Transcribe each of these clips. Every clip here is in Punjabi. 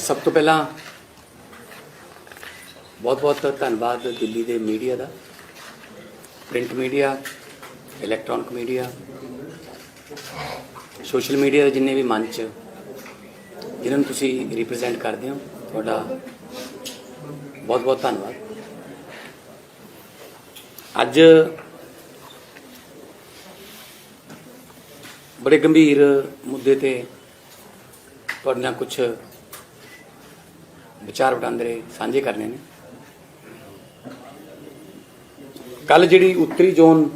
ਸਭ ਤੋਂ ਪਹਿਲਾਂ ਬਹੁਤ-ਬਹੁਤ ਧੰਨਵਾਦ ਦਿੱਲੀ ਦੇ ਮੀਡੀਆ ਦਾ, print media, electronic media, social media ਦੇ ਜਿੰਨੇ ਵੀ ਮੰਚ ਜਿਨ੍ਹਾਂ ਨੂੰ ਤੁਸੀਂ ਰਿਪਰੈਜ਼ੈਂਟ ਕਰਦੇ ਹੋ, ਤੁਹਾਡਾ ਬਹੁਤ-ਬਹੁਤ ਧੰਨਵਾਦ। ਅੱਜ ਬੜੇ ਗੰਭੀਰ ਮੁੱਦੇ ਤੇ ਤੁਹਾਡੇ ਨਾਲ ਕੁਝ ਵਿਚਾਰ ਵਟਾਂਦਰੇ ਸਾਂਝੇ ਕਰਨੇ ਨੇ। ਕੱਲ ਜਿਹੜੀ ਉੱਤਰੀ ਜ਼ੋਨ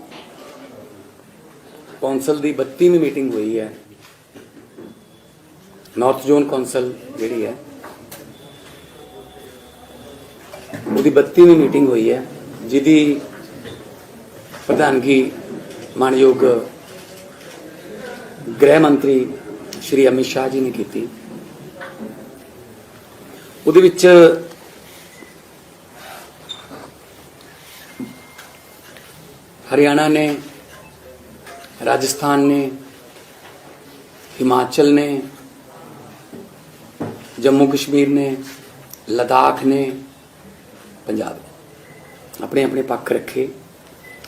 ਕੌਂਸਲ ਦੀ 32ਵੀਂ ਮੀਟਿੰਗ ਹੋਈ ਹੈ, ਨਾਰਥ ਜ਼ੋਨ ਕੌਂਸਲ ਜਿਹੜੀ ਹੈ, ਉਹਦੀ 32ਵੀਂ ਮੀਟਿੰਗ ਹੋਈ ਹੈ, ਜਿਹਦੀ ਪ੍ਰਧਾਨਗੀ ਮਾਨਯੋਗ ਗ੍ਰਹਿ ਮੰਤਰੀ ਸ਼੍ਰੀ ਅਮਿਤ ਸ਼ਾਹ ਜੀ ਨੇ ਕੀਤੀ। ਉਹਦੇ ਵਿੱਚ ਹਰਿਆਣਾ ਨੇ, ਰਾਜਸਥਾਨ ਨੇ, ਹਿਮਾਚਲ ਨੇ, ਜੰਮੂ ਕਸ਼ਮੀਰ ਨੇ, ਲਦਾਖ ਨੇ, ਪੰਜਾਬ ਆਪਣੇ ਆਪਣੇ ਪੱਖ ਰੱਖੇ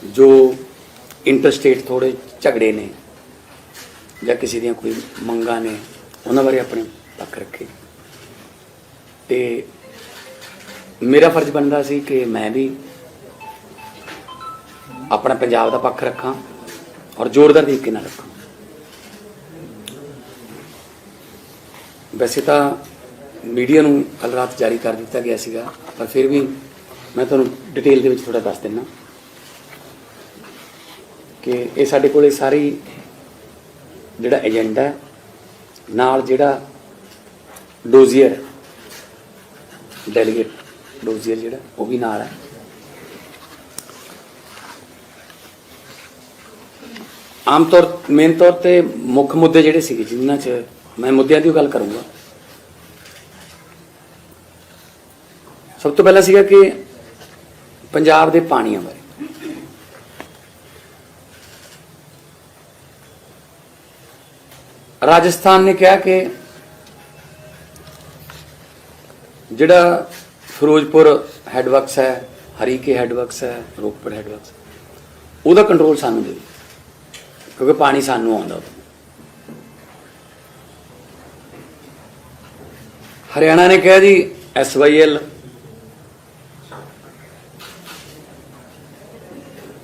ਜੋ ਇੰਟਰਸਟੇਟ ਥੋੜੇ ਝਗੜੇ ਨੇ ਜਾਂ ਕਿਸੇ ਦੀਆਂ ਕੋਈ ਮੰਗਾਂ ਨੇ, ਉਹਨਾਂ ਬਾਰੇ ਆਪਣੇ ਪੱਖ ਰੱਖੇ। ਤੇ ਮੇਰਾ ਫਰਜ਼ ਬਣਦਾ ਸੀ ਕਿ ਮੈਂ ਵੀ ਆਪਣਾ ਪੰਜਾਬ ਦਾ ਪੱਖ ਰੱਖਾਂ ਔਰ ਜ਼ੋਰਦਾਰ ਤਰੀਕੇ ਨਾਲ ਰੱਖਾਂ। ਵੈਸੇ ਤਾਂ ਮੀਡੀਆ ਨੂੰ ਕੱਲ ਰਾਤ ਜਾਰੀ ਕਰ ਦਿੱਤਾ ਗਿਆ ਸੀਗਾ, ਪਰ ਫਿਰ ਵੀ ਮੈਂ ਤੁਹਾਨੂੰ ਡਿਟੇਲ ਦੇ ਵਿੱਚ ਥੋੜਾ ਦੱਸ ਦਿੰਨਾ ਕਿ ਇਹ ਸਾਡੇ ਕੋਲੇ ਸਾਰੀ ਜਿਹੜਾ ਏਜੰਡਾ, ਨਾਲ ਜਿਹੜਾ ਡੋਜ਼ੀਅਰ ਡੈਲੀਗੇਟ ਡੋਜ਼ੀਅਰ ਜਿਹੜਾ, ਉਹ ਵੀ ਨਾਲ ਹੈ। ਆਮ ਤੌਰ, ਮੇਨ ਤੌਰ ਤੇ ਮੁੱਖ ਮੁੱਦੇ ਜਿਹੜੇ ਸੀਗੇ ਜਿਨ੍ਹਾਂ 'ਚ ਮੈਂ ਮੁੱਦਿਆਂ ਦੀ ਗੱਲ ਕਰੂੰਗਾ। ਸਭ ਤੋਂ ਪਹਿਲਾਂ ਸੀਗਾ ਕਿ ਪੰਜਾਬ ਦੇ ਪਾਣੀਆਂ ਬਾਰੇ। ਰਾਜਸਥਾਨ ਨੇ ਕਿਹਾ ਕਿ ਜਿਹੜਾ ਫਿਰੋਜ਼ਪੁਰ ਹੈਡਵਰਕਸ ਹੈ, ਹਰੀਕੇ ਹੈਡਵਰਕਸ ਹੈ, ਰੋਪੜ ਹੈਡਵਰਕਸ ਉਹਦਾ ਕੰਟਰੋਲ ਸਾਨੂੰ ਦੇ ਕਿਉਂਕਿ ਪਾਣੀ ਸਾਨੂੰ ਆਉਂਦਾ ਉੱਥੋਂ। ਹਰਿਆਣਾ ਨੇ ਕਿਹਾ ਜੀ ਐਸਵਾਈਐਲ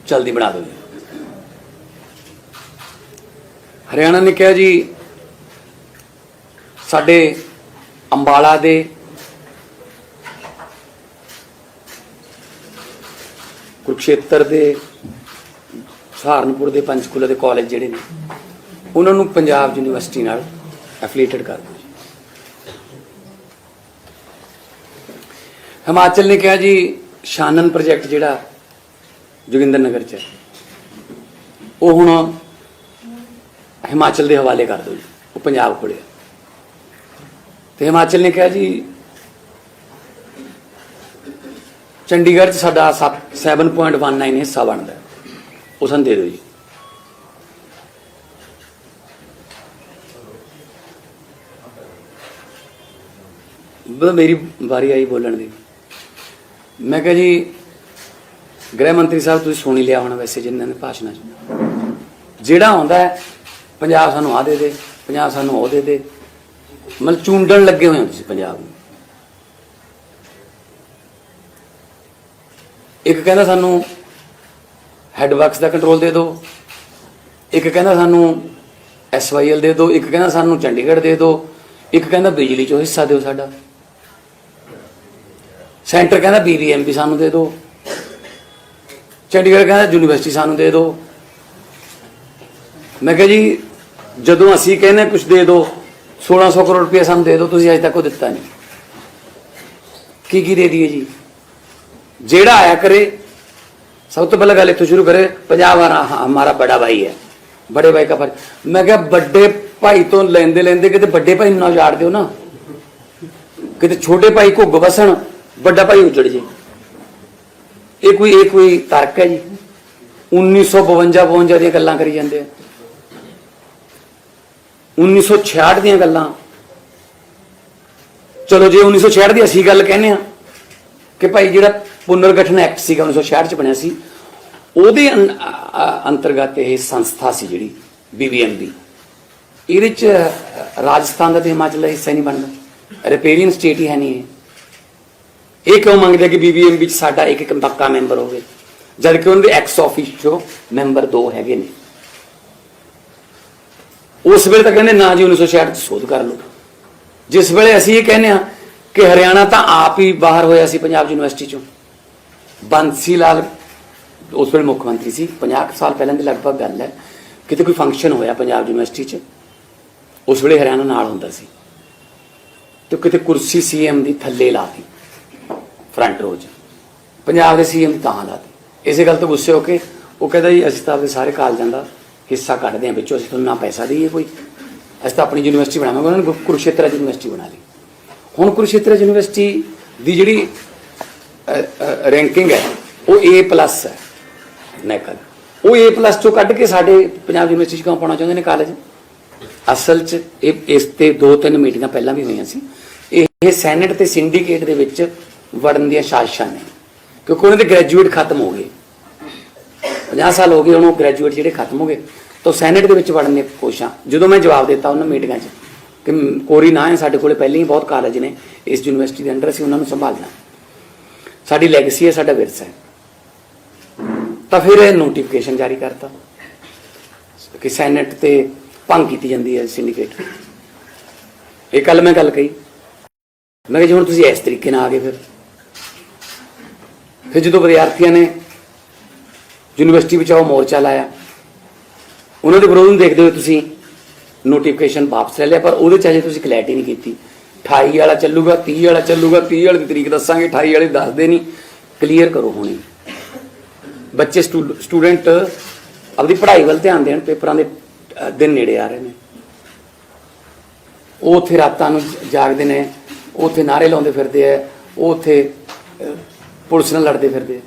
ਜਲਦੀ ਬਣਾ ਦਿਓ ਹਰਿਆਣਾ ਨੇ ਕਿਹਾ ਜੀ, ਸਾਡੇ ਅੰਬਾਲਾ ਦੇ ਕੁਰਕਸ਼ੇਤਰ ਦੇ ਸਹਾਰਨਪੁਰ ਦੇ ਪੰਚਕੂਲਾ ਦੇ ਕਾਲਜ ਜਿਹੜੇ ਨੇ ਉਹਨਾਂ ਨੂੰ ਪੰਜਾਬ ਯੂਨੀਵਰਸਿਟੀ ਨਾਲ ਐਫੀਲੀਏਟਡ ਕਰ ਦਿਓ ਜੀ। ਹਿਮਾਚਲ ਨੇ ਕਿਹਾ ਜੀ ਸ਼ਾਨਨ ਪ੍ਰੋਜੈਕਟ ਜਿਹੜਾ ਜੋਗਿੰਦਰ ਨਗਰ ਚ ਹੈ, ਉਹ ਹੁਣ ਹਿਮਾਚਲ ਦੇ ਹਵਾਲੇ ਕਰ ਦਿਓ ਜੀ ਉਹ ਪੰਜਾਬ ਕੋਲੇ ਹੈ। ਤੇ ਹਿਮਾਚਲ ਨੇ ਕਿਹਾ ਜੀ ਚੰਡੀਗੜ੍ਹ ਚ ਸਾਡਾ 7.19 ਹਿੱਸਾ ਬਣਦਾ ਉਹ ਸਾਨੂੰ ਦੇ ਦਿਓ ਜੀ। ਬਸ ਮੇਰੀ ਵਾਰੀ ਆਈ ਬੋਲਣ ਦੀ। ਮੈਂ ਕਿਹਾ ਜੀ, ਗ੍ਰਹਿ ਮੰਤਰੀ ਸਾਹਿਬ, ਤੁਸੀਂ ਸੁਣ ਹੀ ਲਿਆ ਹੋਣਾ ਵੈਸੇ ਜਿੰਨਾਂ ਨੇ ਭਾਸ਼ਣਾਂ 'ਚ। ਜਿਹੜਾ ਆਉਂਦਾ ਹੈ, ਪੰਜਾਬ ਸਾਨੂੰ ਆ ਦੇ ਦੇ, ਪੰਜਾਬ ਸਾਨੂੰ ਉਹ ਦੇ ਦੇ। ਮਤਲਬ ਚੁੰਡਣ ਲੱਗੇ ਹੋਏ ਹੋ ਤੁਸੀਂ ਪੰਜਾਬ ਨੂੰ। ਇੱਕ ਕਹਿੰਦਾ ਸਾਨੂੰ ਹੈਡਵਰਕਸ ਦਾ ਕੰਟਰੋਲ ਦੇ ਦਿਓ, ਇੱਕ ਕਹਿੰਦਾ ਸਾਨੂੰ ਐਸਵਾਈਐਲ ਦੇ ਦਿਓ, ਇੱਕ ਕਹਿੰਦਾ ਸਾਨੂੰ ਚੰਡੀਗੜ੍ਹ ਦੇ ਦਿਓ, ਇੱਕ ਕਹਿੰਦਾ ਬਿਜਲੀ ਚੋਂ ਹਿੱਸਾ ਦਿਓ ਸਾਡਾ। ਸੈਂਟਰ ਕਹਿੰਦਾ ਬੀਬੀਐਮ ਵੀ ਸਾਨੂੰ ਦੇ ਦਿਓ, ਚੰਡੀਗੜ੍ਹ ਕਹਿੰਦਾ ਯੂਨੀਵਰਸਿਟੀ ਸਾਨੂੰ ਦੇ ਦਿਓ। ਮੈਂ ਕਿਹਾ ਜੀ, ਜਦੋਂ ਅਸੀਂ ਕਹਿੰਦੇ ਕੁਝ ਦੇ ਦਿਓ 1600 ਕਰੋੜ ਰੁਪਏ ਸਾਨੂੰ ਦੇ ਦਿਓ, ਤੁਸੀਂ ਅਜੇ ਤੱਕ ਉਹ ਦਿੱਤਾ ਨਹੀਂ। ਕੀ ਕੀ ਦੇ ਦਈਏ ਜੀ? ਜਿਹੜਾ ਆਇਆ ਕਰੇ, ਸਭ ਤੋਂ ਪਹਿਲਾਂ ਗੱਲ ਇੱਥੋਂ ਸ਼ੁਰੂ ਕਰੇ ਪੰਜਾਬ ਆ ਹਮਾਰਾ ਬੜਾ ਭਾਈ ਹੈ। ਬੜੇ ਭਾਈ ਦਾ ਫਰਜ਼। ਮੈਂ ਕਿਹਾ, ਵੱਡੇ ਭਾਈ ਤੋਂ ਲੈਂਦੇ ਲੈਂਦੇ ਕਿਤੇ ਵੱਡੇ ਭਾਈ ਨੂੰ ਨਾ ਉਜਾੜ ਦਿਓ ਨਾ। ਕਿਤੇ ਛੋਟੇ ਭਾਈ ਘੁੱਗ ਵਸਣ, ਵੱਡਾ ਭਾਈ ਉਜੜ ਜੇ। ਇਹ ਕੋਈ ਇਹ ਕੋਈ ਤਰਕ ਹੈ ਜੀ। 1952 52 ਦੀਆਂ ਗੱਲਾਂ ਕਰੀ ਜਾਂਦੇ ਆ। 1966 ਦੀਆਂ ਗੱਲਾਂ। ਚਲੋ ਜੇ 1966 ਦੀ ਅਸੀਂ ਗੱਲ ਕਹਿੰਦੇ ਆ ਕਿ ਭਾਈ ਜਿਹੜਾ ਪੁਨਰਗਠਨ ਐਕਟ ਸੀਗਾ 1966 ਚ ਬਣਿਆ ਸੀ, ਉਹਦੇ ਅੰ- ਅੰਤਰਗਤ ਇਹ ਸੰਸਥਾ ਸੀ ਜਿਹੜੀ ਬੀਬੀਐਮ ਦੀ। ਇਹਦੇ ਚ, ਰਾਜਸਥਾਨ ਦਾ ਤੇ ਹਿਮਾਚਲ ਦਾ ਹਿੱਸਾ ਨਹੀਂ ਬਣਦਾ। ਰਿਪੇਰੀਅਨ ਸਟੇਟ ਹੀ ਹੈ ਨਹੀਂ ਇਹ। ਇਹ ਕਿਉਂ ਮੰਗਦੇ ਕਿ ਬੀਬੀਐਮ ਵਿੱਚ ਸਾਡਾ ਇੱਕ ਇੱਕ ਪੱਕਾ ਮੈਂਬਰ ਹੋਵੇ? ਜਦ ਕਿ ਉਹਨਾਂ ਦੇ ਐਕਸ ਚੋਂ ਮੈਂਬਰ ਦੋ ਹੈਗੇ ਨੇ। ਉਸ ਵੇਲੇ ਤਾਂ ਕਹਿੰਦੇ, ਨਾ ਜੀ 1966 ਚ ਸੋਧ ਕਰ ਲਓ। ਜਿਸ ਵੇਲੇ ਅਸੀਂ ਇਹ ਕਹਿੰਦੇ ਆ ਕਿ ਹਰਿਆਣਾ ਤਾਂ ਆਪ ਹੀ ਬਾਹਰ ਹੋਇਆ ਸੀ ਪੰਜਾਬ ਯੂਨੀਵਰਸਿਟੀ ਚੋਂ। ਬੰਸੀ ਲਾਲ ਉਸ ਵੇਲੇ ਮੁੱਖ ਮੰਤਰੀ ਸੀ। 50 ਕੁ ਸਾਲ ਪਹਿਲਾਂ ਦੀ ਲਗਭਗ ਗੱਲ ਹੈ। ਕਿਤੇ ਕੋਈ ਫੰਕਸ਼ਨ ਹੋਇਆ ਪੰਜਾਬ ਯੂਨੀਵਰਸਿਟੀ 'ਚ, ਉਸ ਵੇਲੇ ਹਰਿਆਣਾ ਨਾਲ ਹੁੰਦਾ ਸੀ। ਤੇ ਕਿਤੇ ਕੁਰਸੀ ਸੀਐਮ ਦੀ ਥੱਲੇ ਲਾਤੀ ਫਰੰਟ ਰੋਜ ਪੰਜਾਬ ਦੇ ਸੀਐਮ ਦੀ ਤਾਂ ਲਾਤੀ। ਇਸੇ ਗੱਲ ਤੋਂ ਗੁੱਸੇ ਹੋ ਕੇ ਉਹ ਕਹਿੰਦਾ ਜੀ, ਅਸੀਂ ਤਾਂ ਆਪਦੇ ਸਾਰੇ ਕਾਲਜਾਂ ਦਾ ਹਿੱਸਾ ਕੱਢਦੇ ਹਾਂ ਵਿੱਚੋਂ, ਅਸੀਂ ਤੁਹਾਨੂੰ ਨਾ ਪੈਸਾ ਦਈਏ ਕੋਈ। ਅਸੀਂ ਤਾਂ ਆਪਣੀ ਯੂਨੀਵਰਸਿਟੀ ਬਣਾਵਾਂਗੇ, ਉਹਨਾਂ ਨੇ ਗੁਰ- ਯੂਨੀਵਰਸਿਟੀ ਬਣਾ ਲਈ। ਹੁਣ ਕੁਰੂਕਸ਼ੇਤਰ ਯੂਨੀਵਰਸਿਟੀ ਦੀ ਜਿਹੜੀ ਰੈਂਕਿੰਗ ਹੈ, ਉਹ A+ ਹੈ, ਨੈਕਲ। ਉਹ A+ ਚੋਂ ਕੱਢ ਕੇ ਸਾਡੇ ਪੰਜਾਬ ਯੂਨੀਵਰਸਿਟੀ 'ਚ ਕਿਉਂ ਪਾਉਣਾ ਚਾਹੁੰਦੇ ਨੇ ਕਾਲਜ ਅਸਲ 'ਚ ਇਹ, ਇਸ ਤੇ ਦੋ ਤਿੰਨ ਮੀਟਿੰਗਾਂ ਪਹਿਲਾਂ ਵੀ ਹੋਈਆਂ ਸੀ। ਇਹ ਸੈਨੇਟ ਤੇ ਸਿੰਡੀਕੇਟ ਦੇ ਵਿੱਚ ਵੜਨ ਦੀਆਂ ਸਾਜ਼ਿਸ਼ਾਂ ਨੇ, ਕਿਉਂਕਿ ਉਹਨਾਂ ਦੇ ਗ੍ਰੈਜੂਏਟ ਖਤਮ ਹੋ ਗਏ। 50 ਸਾਲ ਹੋ ਗਏ ਉਹਨੂੰ ਗ੍ਰੈਜੂਏਟ ਜਿਹੜੇ ਖਤਮ ਹੋ ਗਏ, ਤਾਂ ਸੈਨੇਟ ਦੇ ਵਿੱਚ ਵੜਨ ਦੀਆਂ ਕੋਸ਼ਿਸ਼ਾਂ। ਜਦੋਂ ਮੈਂ ਜਵਾਬ ਦਿੱਤਾ ਉਹਨਾਂ ਮੀਟਿੰਗਾਂ 'ਚ ਕਿ ਕੋਰੀ ਨਾ ਹੈ, ਸਾਡੇ ਕੋਲੇ ਪਹਿਲਾਂ ਹੀ ਬਹੁਤ ਕਾਲਜ ਨੇ। ਇਸ ਯੂਨੀਵਰਸਿਟੀ ਦੇ ਅੰਡਰ ਅਸੀਂ ਉਹਨਾਂ ਨੂੰ ਸੰਭਾਲਣਾ। ਸਾਡੀ ਲੈਗੇਸੀ ਹੈ, ਸਾਡਾ ਵਿਰਸਾ ਹੈ। ਤਾਂ ਫਿਰ ਇਹ ਨੋਟੀਫਿਕੇਸ਼ਨ ਜਾਰੀ ਕਰਤਾ। ਕਿ ਸੈਨੇਟ ਤੇ ਭੰਗ ਕੀਤੀ ਜਾਂਦੀ ਹੈ ਸਿੰਡੀਕੇਟ ਇਹ ਕੱਲ ਮੈਂ ਗੱਲ ਕਹੀ। ਮੈਂ ਕਿਹਾ ਜੀ, ਹੁਣ ਤੁਸੀਂ ਇਸ ਤਰੀਕੇ ਨਾਲ ਆ ਗਏ ਫਿਰ। ਫਿਰ ਜਦੋਂ ਵਿਦਿਆਰਥੀਆਂ ਨੇ ਯੂਨੀਵਰਸਿਟੀ ਵਿੱਚ ਬਚਾਓ ਮੋਰਚਾ ਲਾਇਆ, ਉਹਨਾਂ ਦੇ ਵਿਰੋਧ ਨੂੰ ਦੇਖਦੇ ਹੋਏ ਤੁਸੀਂ ਨੋਟੀਫਿਕੇਸ਼ਨ ਵਾਪਸ ਲੈ ਲਿਆ, ਪਰ ਉਹਦੇ ਚ ਅਜੇ ਤੁਸੀਂ ਕਲੈਰਿਟੀ ਨਹੀਂ ਕੀਤੀ। 28 ਵਾਲਾ ਚੱਲੂਗਾ 30 ਵਾਲਾ ਚੱਲੂਗਾ 30 ਵਾਲੀ ਦੀ ਤਰੀਕ ਦੱਸਾਂਗੇ 28 ਵਾਲੇ ਦੱਸਦੇ ਨਹੀਂ। ਕਲੀਅਰ ਕਰੋ ਹੁਣੇ। ਬੱਚੇ ਸਟੂਡੈਂਟ ਆਪਦੀ ਪੜ੍ਹਾਈ ਵੱਲ ਧਿਆਨ ਦੇਣ, ਪੇਪਰਾਂ ਦੇ ਦਿਨ ਨੇੜੇ ਆ ਰਹੇ ਨੇ। ਉਹ ਉੱਥੇ ਰਾਤਾਂ ਨੂੰ ਜਾਗਦੇ ਨੇ, ਉਹ ਉੱਥੇ ਨਾਰੇ ਲਾਉਂਦੇ ਫਿਰਦੇ ਆ, ਉਹ ਉੱਥੇ ਪੁਲਿਸ ਨਾਲ ਲੜਦੇ ਫਿਰਦੇ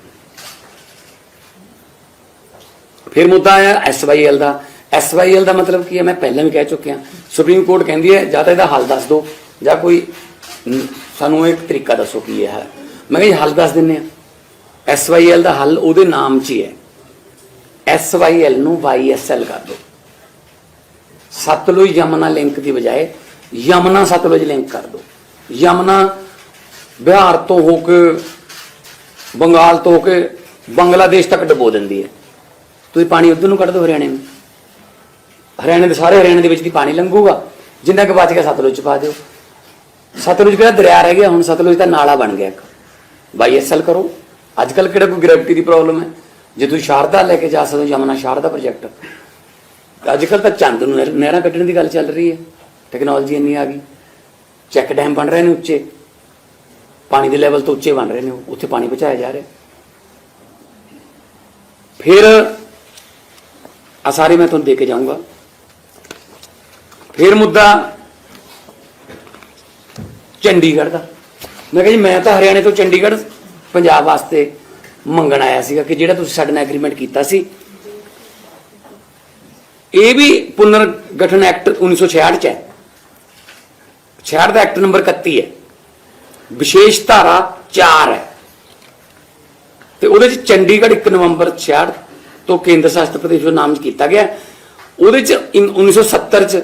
ਫਿਰ ਮੁੱਦਾ ਆਇਆ ਐਸਵਾਈਐਲ ਦਾ। ਐਸਵਾਈਐਲ ਦਾ ਮਤਲਬ ਕੀ ਹੈ? ਮੈਂ ਪਹਿਲਾਂ ਵੀ ਕਹਿ ਚੁੱਕਿਆ। ਸੁਪਰੀਮ ਕੋਰਟ ਕਹਿੰਦੀ ਹੈ, ਜਾਂ ਤਾਂ ਇਹਦਾ ਹੱਲ ਦੱਸ ਦਿਓ, ਜਾਂ ਕੋਈ ਸਾਨੂੰ ਇੱਕ ਤਰੀਕਾ ਦੱਸੋ ਕੀ ਹੈ ਮੈਂ ਕਿਹਾ ਜੀ, ਹੱਲ ਦੱਸ ਦਿੰਨੇ ਆ ਐਸਵਾਈਐਲ ਦਾ ਹੱਲ ਉਹਦੇ ਨਾਮ 'ਚ ਹੀ ਹੈ। ਐਸਵਾਈਐਲ ਨੂੰ ਵਾਈਐਸਐਲ ਕਰ ਦਿਓ। ਸਤਲੁਜ ਯਮਨਾ ਲਿੰਕ ਦੀ ਬਜਾਏ ਯਮਨਾ ਸਤਲੁਜ ਲਿੰਕ ਕਰ ਦਿਓ। ਯਮਨਾ ਬਿਹਾਰ ਤੋਂ ਹੋ ਕੇ, ਬੰਗਾਲ ਤੋਂ ਹੋ ਕੇ ਬੰਗਲਾਦੇਸ਼ ਤੱਕ ਡਬੋ ਦਿੰਦੀ ਹੈ। ਤੁਸੀਂ ਪਾਣੀ ਉਧਰ ਨੂੰ ਕੱਢ ਦਿਓ ਹਰਿਆਣੇ ਨੂੰ। ਹਰਿਆਣੇ ਦੇ ਸਾਰੇ ਹਰਿਆਣੇ ਦੇ ਵਿੱਚ ਦੀ ਪਾਣੀ ਲੰਘੂਗਾ। ਜਿੰਨਾ ਕੁ ਬਚ ਗਿਆ ਸਤਲੁਜ ਚ ਪਾ ਦਿਓ। ਸਤਲੁਜ ਕਿਹੜਾ ਦਰਿਆ ਰਹਿ ਗਿਆ ਹੁਣ ਸਤਲੁਜ ਦਾ ਨਾਲਾ ਬਣ ਗਿਆ ਇੱਕ। ਬਾਈ ਵਾਈਐਸਐਲ ਕਰੋ। ਅੱਜ ਕੱਲ ਕਿਹੜਾ ਕੋਈ ਗ੍ਰੈਵਿਟੀ ਦੀ ਪ੍ਰੋਬਲਮ ਹੈ? ਜੇ ਤੁਸੀਂ ਸ਼ਾਰਦਾ ਲੈ ਕੇ ਜਾ ਸਕਦੇ ਹੋ ਯਮਨਾ ਸ਼ਾਰਦਾ ਪ੍ਰੋਜੈਕਟ ਅੱਜ ਕੱਲ ਤਾਂ ਚੰਦ ਨੂੰ ਨਹਿਰਾਂ ਕੱਢਣ ਦੀ ਗੱਲ ਚੱਲ ਰਹੀ ਹੈ। ਟੈਕਨੋਲੋਜੀ ਇੰਨੀ ਆ ਗਈ। ਚੈੱਕ ਡੈਮ ਬਣ ਰਹੇ ਨੇ ਉੱਚੇ। ਪਾਣੀ ਦੇ ਲੈਵਲ ਤੋਂ ਉੱਚੇ ਬਣ ਰਹੇ ਨੇ ਉਹ, ਉੱਥੇ ਪਾਣੀ ਪਹੁੰਚਾਇਆ ਜਾ ਰਿਹਾ। ਫਿਰ ਆ ਸਾਰੇ ਮੈਂ ਤੁਹਾਨੂੰ ਦੇ ਕੇ ਜਾਊਂਗਾ। ਫਿਰ ਮੁੱਦਾ ਚੰਡੀਗੜ੍ਹ ਦਾ। ਮੈਂ ਕਿਹਾ ਜੀ, ਮੈਂ ਤਾਂ ਹਰਿਆਣੇ ਤੋਂ ਚੰਡੀਗੜ੍ਹ, ਪੰਜਾਬ ਵਾਸਤੇ ਮੰਗਣ ਆਇਆ ਸੀਗਾ ਕਿ ਜਿਹੜਾ ਤੁਸੀਂ ਸਾਡੇ ਨਾਲ ਐਗਰੀਮੈਂਟ ਕੀਤਾ ਸੀ। ਇਹ ਵੀ ਪੁਨਰ ਗਠਨ ਐਕਟ 1966 ਚ ਹੈ। 66 ਦਾ ਐਕਟ ਨੰਬਰ 31 ਹੈ। ਵਿਸ਼ੇਸ਼ ਧਾਰਾ 4 ਹੈ। ਤੇ ਉਹਦੇ ਚ ਚੰਡੀਗੜ੍ਹ 1 ਨਵੰਬਰ 66 ਤੋਂ ਕੇਂਦਰ ਸ਼ਾਸਿਤ ਪ੍ਰਦੇਸ਼ ਦਾ ਨਾਮ ਕੀਤਾ ਗਿਆ। ਉਹਦੇ ਚ ਇਨ- 1970 ਚ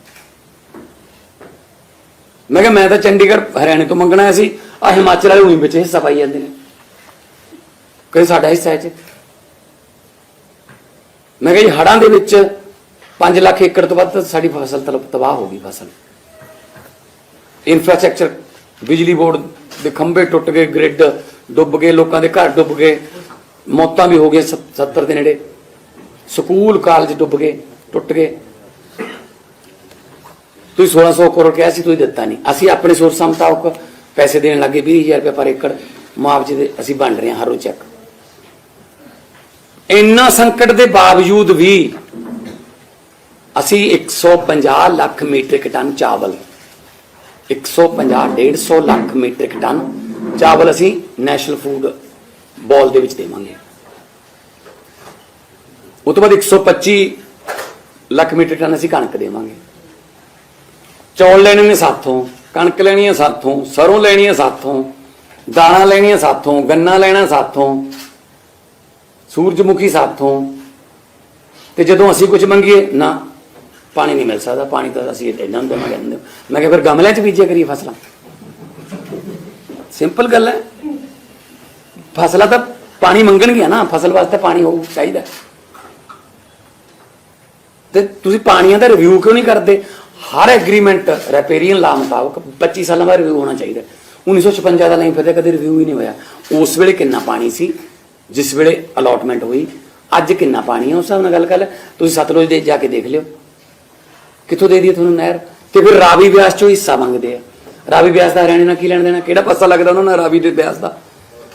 ਮੈਂ ਕਿਹਾ, ਮੈਂ ਤਾਂ ਚੰਡੀਗੜ੍ਹ, ਹਰਿਆਣੇ ਤੋਂ ਮੰਗਣਾ ਆਇਆ ਸੀ। ਆ ਹਿਮਾਚਲ ਵਾਲੇ ਉਹੀ ਵਿੱਚ ਹਿੱਸਾ ਪਾਈ ਜਾਂਦੇ ਨੇ। ਕਹਿੰਦੇ, ਸਾਡਾ ਹਿੱਸਾ ਹੈ ਚ ਮੈਂ ਕਿਹਾ ਜੀ ਹੜਾਂ ਦੇ ਵਿੱਚ 5 ਲੱਖ ਏਕੜ ਤੋਂ ਵੱਧ ਸਾਡੀ ਫਸਲ ਤਲ- ਤਬਾਹ ਹੋ ਗਈ ਫਸਲ। ਇਨਫਰਾਸਟ੍ਰਕਚਰ ਬਿਜਲੀ ਬੋਰਡ ਦੇ ਖੰਭੇ ਟੁੱਟ ਗਏ ਗ੍ਰਿਡ ਡੁੱਬ ਗਏ, ਲੋਕਾਂ ਦੇ ਘਰ ਡੁੱਬ ਗਏ, ਮੌਤਾਂ ਵੀ ਹੋ ਗਈਆਂ 70 ਦੇ ਨੇੜੇ। ਸਕੂਲ ਕਾਲਜ ਡੁੱਬ ਗਏ, ਟੁੱਟ ਗਏ। ਤੁਸੀਂ 1600 ਕਰੋੜ ਕਿਹਾ ਸੀ, ਤੁਸੀਂ ਦਿੱਤਾ ਨਹੀਂ। ਅਸੀਂ ਆਪਣੇ ਸੋਰਸਾਂ ਮੁਤਾਬਕ ਪੈਸੇ ਦੇਣ ਲੱਗੇ 20000 ਰੁਪਏ ਪਰ ਏਕੜ ਮੁਆਵਜ਼ੇ ਦੇ ਅਸੀਂ ਵੰਡ ਰਹੇ ਹਾਂ ਹਰੋ ਚੈੱਕ ਇੰਨਾ ਸੰਕਟ ਦੇ ਬਾਵਜੂਦ ਵੀ ਅਸੀਂ 150 ਲੱਖ ਮੀਟ੍ਰਿਕ ਟਨ ਚਾਵਲ 150 150 ਲੱਖ ਮੀਟ੍ਰਿਕ ਟਨ ਚਾਵਲ ਅਸੀਂ ਨੈਸ਼ਨਲ ਫੂਡ ਬੋਲ ਦੇ ਵਿੱਚ ਦੇਵਾਂਗੇ। ਉਹ ਤੋਂ ਬਾਅਦ 125 ਲੱਖ ਮੀਟ੍ਰਿਕ ਟਨ ਅਸੀਂ ਕਣਕ ਦੇਵਾਂਗੇ। ਚੌਲ ਲੈਣੇ ਨੇ ਸਾਥੋਂ, ਕਣਕ ਲੈਣੀ ਹੈ ਸਾਥੋਂ, ਸਰੋਂ ਲੈਣੀ ਹੈ ਸਾਥੋਂ ਦਾਣਾ ਲੈਣੀਆਂ ਸਾਥੋਂ, ਗੰਨਾ ਲੈਣਾ ਸਾਥੋਂ, ਸੂਰਜਮੁਖੀ ਸਾਥੋਂ। ਤੇ ਜਦੋਂ ਅਸੀਂ ਕੁਝ ਮੰਗੀਏ, ਨਾ, ਪਾਣੀ ਨਹੀਂ ਮਿਲ ਸਕਦਾ, ਪਾਣੀ ਤਾਂ ਅਸੀਂ ਇਹਨਾਂ ਨੂੰ ਦੇਵਾਂਗੇ ਇਹਨਾਂ ਮੈਂ ਕਿਹਾ ਫਿਰ ਗਮਲਿਆਂ 'ਚ ਬੀਜਿਆ ਕਰੀਏ ਫਸਲਾਂ? ਸਿੰਪਲ ਗੱਲ ਹੈ। ਫਸਲਾਂ ਤਾਂ ਪਾਣੀ ਮੰਗਣਗੀਆਂ ਨਾ, ਫਸਲ ਵਾਸਤੇ ਪਾਣੀ ਹੋਊ ਚਾਹੀਦਾ। ਤੇ ਤੁਸੀਂ ਪਾਣੀਆਂ ਦਾ ਰਿਵਿਊ ਕਿਉਂ ਨਹੀਂ ਕਰਦੇ? ਹਰ ਐਗਰੀਮੈਂਟ ਰੈਪੇਰੀਅਨ ਲਾ ਮੁਤਾਬਕ 25 ਸਾਲਾਂ ਬਾਅਦ ਰਿਵਿਊ ਹੋਣਾ ਚਾਹੀਦਾ। 1956 ਦਾ ਨਹੀਂ ਫਿਰ ਕਦੇ ਰਿਵਿਊ ਹੀ ਨਹੀਂ ਹੋਇਆ। ਉਸ ਵੇਲੇ ਕਿੰਨਾ ਪਾਣੀ ਸੀ? ਜਿਸ ਵੇਲੇ ਅਲਾਟਮੈਂਟ ਹੋਈ। ਅੱਜ ਕਿੰਨਾ ਪਾਣੀ ਹੈ? ਉਸ ਹਿਸਾਬ ਨਾਲ ਗੱਲ ਕਰ ਲੈ। ਤੁਸੀਂ ਸਤਲੁਜ ਦੇ ਜਾ ਕੇ ਦੇਖ ਲਿਓ। ਕਿੱਥੋਂ ਦੇ ਦਈਏ ਤੁਹਾਨੂੰ ਨਹਿਰ? ਤੇ ਫਿਰ ਰਾਵੀ ਬਿਆਸ ਚੋਂ ਹਿੱਸਾ ਮੰਗਦੇ ਆ। ਰਾਵੀ ਬਿਆਸ ਦਾ ਹਰਿਆਣੇ ਨਾਲ ਕੀ ਲੈਣ ਦੇਣਾ? ਕਿਹੜਾ ਪਾਸਾ ਲੱਗਦਾ ਉਹਨਾਂ ਨਾਲ ਰਾਵੀ ਦੇ ਬਿਆਸ ਦਾ?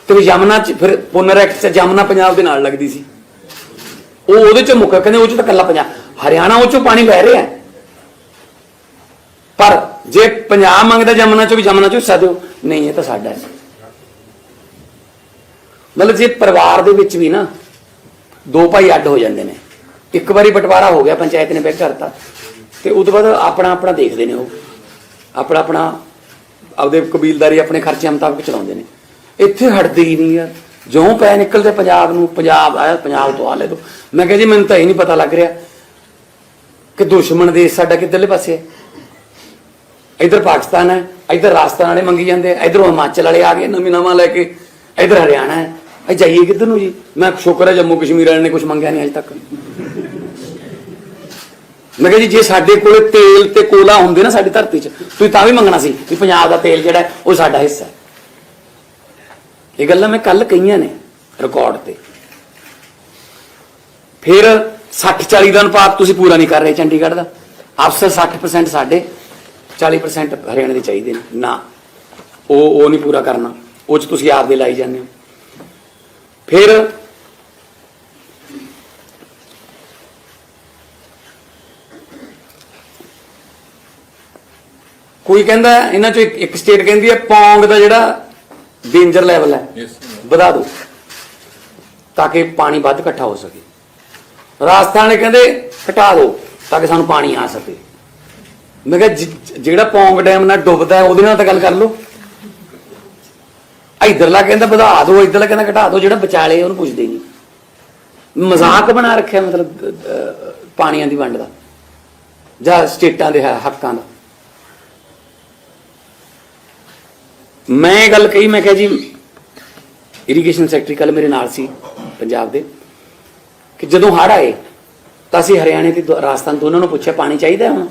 ਤੇ ਫਿਰ ਯਮਨਾ ਚ ਫਿਰ ਪੁਨਰ ਐਕਟ ਚ ਯਮਨਾ ਪੰਜਾਬ ਦੇ ਨਾਲ ਲੱਗਦੀ ਸੀ। ਉਹ ਉਹਦੇ ਚ ਮੁੱਕ ਕਹਿੰਦੇ ਉਹ ਚ ਤਾਂ ਕੱਲਾ ਪੰਜਾਬ। ਹਰਿਆਣਾ ਉਹ ਚੋਂ ਪਾਣੀ ਲੈ ਰਿਹਾ। ਹੈ ਪਰ ਜੇ ਪੰਜਾਬ ਮੰਗਦਾ ਜਮਨਾ ਚੋਂ ਵੀ ਜਮਨਾ ਚੋਂ ਹਿੱਸਾ ਦਿਓ, ਨਹੀਂ, ਇਹ ਤਾਂ ਸਾਡਾ ਹੈ। ਮਤਲਬ ਜੇ ਪਰਿਵਾਰ ਦੇ ਵਿੱਚ ਵੀ ਨਾ ਦੋ ਭਾਈ ਅੱਡ ਹੋ ਜਾਂਦੇ ਨੇ, ਇੱਕ ਵਾਰੀ ਬਟਵਾਰਾ ਹੋ ਗਿਆ, ਪੰਚਾਇਤ ਨੇ ਬੈਕ ਕਰਤਾ, ਤੇ ਉਸ ਤੋਂ ਬਾਅਦ ਆਪਣਾ ਆਪਣਾ ਦੇਖਦੇ ਨੇ ਉਹ। ਆਪਣਾ ਆਪਣਾ ਆਪਦੇ ਕਬੀਲਦਾਰੀ, ਆਪਣੇ ਖਰਚੇ ਮੁਤਾਬਕ ਚਲਾਉਂਦੇ ਨੇ। ਇੱਥੇ ਹਟਦੇ ਹੀ ਨਹੀਂ ਯਾਰ ਜਿਉਂ ਪੈ ਨਿਕਲਦੇ ਪੰਜਾਬ ਨੂੰ, ਪੰਜਾਬ ਆਇਆ, ਪੰਜਾਬ ਤੋਂ ਆ ਲੈ ਦੋ। ਮੈਂ ਕਿਹਾ ਜੀ, ਮੈਨੂੰ ਤਾਂ ਇਹ ਨਹੀਂ ਪਤਾ ਲੱਗ ਰਿਹਾ ਕਿ ਦੁਸ਼ਮਣ ਦੇਸ਼ ਸਾਡਾ ਕਿੱਧਰਲੇ ਪਾਸੇ ਹੈ। ਇੱਧਰ ਪਾਕਿਸਤਾਨ ਹੈ, ਇੱਧਰ ਰਾਜਸਥਾਨ ਵਾਲੇ ਮੰਗੀ ਜਾਂਦੇ ਆ, ਇਧਰੋਂ ਹਿਮਾਚਲ ਵਾਲੇ ਆ ਗਏ, ਨਵੀਂ ਨਵਾਂ ਲੈ ਕੇ, ਇੱਧਰ ਹਰਿਆਣਾ ਹੈ। ਇਹ ਜਾਈਏ ਕਿੱਧਰ ਨੂੰ ਜੀ? ਮੈਂ ਸ਼ੁਕਰ ਹੈ ਜੰਮੂ ਕਸ਼ਮੀਰ ਵਾਲਿਆਂ ਨੇ ਕੁਝ ਮੰਗਿਆ ਨਹੀਂ ਅਜੇ ਤੱਕ। ਮੈਂ ਕਿਹਾ ਜੀ, ਜੇ ਸਾਡੇ ਕੋਲੇ ਤੇਲ ਤੇ ਕੋਲਾ ਹੁੰਦੇ ਨਾ ਸਾਡੀ ਧਰਤੀ 'ਚ, ਤੁਸੀਂ ਤਾਂ ਵੀ ਮੰਗਣਾ ਸੀ ਵੀ ਪੰਜਾਬ ਦਾ ਤੇਲ ਜਿਹੜਾ ਉਹ ਸਾਡਾ ਹਿੱਸਾ ਹੈ। ਇਹ ਗੱਲਾਂ ਮੈਂ ਕੱਲ ਕਹੀਆਂ ਨੇ ਰਿਕਾਰਡ ਤੇ। ਫਿਰ 60 40 ਦਾ ਅਨੁਪਾਤ ਤੁਸੀਂ ਪੂਰਾ ਨਹੀਂ ਕਰ ਰਹੇ ਚੰਡੀਗੜ੍ਹ ਦਾ। ਅਫਸਰ 60% ਸਾਡੇ 40% ਹਰਿਆਣੇ ਦੇ ਚਾਹੀਦੇ ਨੇ। ਨਾ। ਉਹ ਉਹ ਨਹੀਂ ਪੂਰਾ ਕਰਨਾ। ਉਹ ਚ ਤੁਸੀਂ ਆਪ ਦੇ ਲਾਈ ਜਾਂਦੇ ਹੋ। ਫਿਰ ਕੋਈ ਕਹਿੰਦਾ ਇਹਨਾਂ ਚੋਂ ਇੱਕ- ਸਟੇਟ ਕਹਿੰਦੀ ਹੈ ਪੌਂਗ ਦਾ ਜਿਹੜਾ ਡੇਂਜਰ ਲੈਵਲ ਹੈ ਵਧਾ ਦਿਓ। ਤਾਂ ਕਿ ਪਾਣੀ ਵੱਧ ਇਕੱਠਾ ਹੋ ਸਕੇ। ਰਾਜਸਥਾਨ ਵਾਲੇ ਕਹਿੰਦੇ ਘਟਾ ਦਿਓ ਤਾਂ ਕਿ ਸਾਨੂੰ ਪਾਣੀ ਆ ਸਕੇ। ਮੈਂ ਕਿਹਾ ਜਿ- ਜਿਹੜਾ ਪੌਂਗ ਡੈਮ ਨਾਲ ਡੁੱਬਦਾ ਹੈ, ਉਹਦੇ ਨਾਲ ਤਾਂ ਗੱਲ ਕਰ ਲਓ। ਇਧਰਲਾ ਕਹਿੰਦਾ ਵਧਾ ਦਿਓ ਇਧਰਲਾ ਕਹਿੰਦਾ ਘਟਾ ਦਿਓ ਜਿਹੜਾ ਵਿਚਾਲੇ ਉਹਨੂੰ ਪੁੱਛਦੇ ਨਹੀਂ ਮਜ਼ਾਕ ਬਣਾ ਰੱਖਿਆ ਮਤਲਬ ਅਹ, ਪਾਣੀਆਂ ਦੀ ਵੰਡ ਦਾ ਜਾਂ ਸਟੇਟਾਂ ਦੇ ਹ- ਹੱਕਾਂ ਦਾ। ਮੈਂ ਇਹ ਗੱਲ ਕਹੀ ਮੈਂ ਕਿਹਾ ਜੀ ਇਰੀਗੇਸ਼ਨ ਸੈਕਟਰੀ ਕੱਲ ਮੇਰੇ ਨਾਲ ਸੀ ਪੰਜਾਬ ਦੇ ਕਿ ਜਦੋਂ ਹੜ੍ਹ ਆਏ ਤਾਂ ਅਸੀਂ ਹਰਿਆਣੇ ਤੇ ਦੋ- ਰਾਜਸਥਾਨ ਦੋਨਾਂ ਨੂੰ ਪੁੱਛਿਆ ਪਾਣੀ ਚਾਹੀਦਾ ਹੈ ਹੁਣ?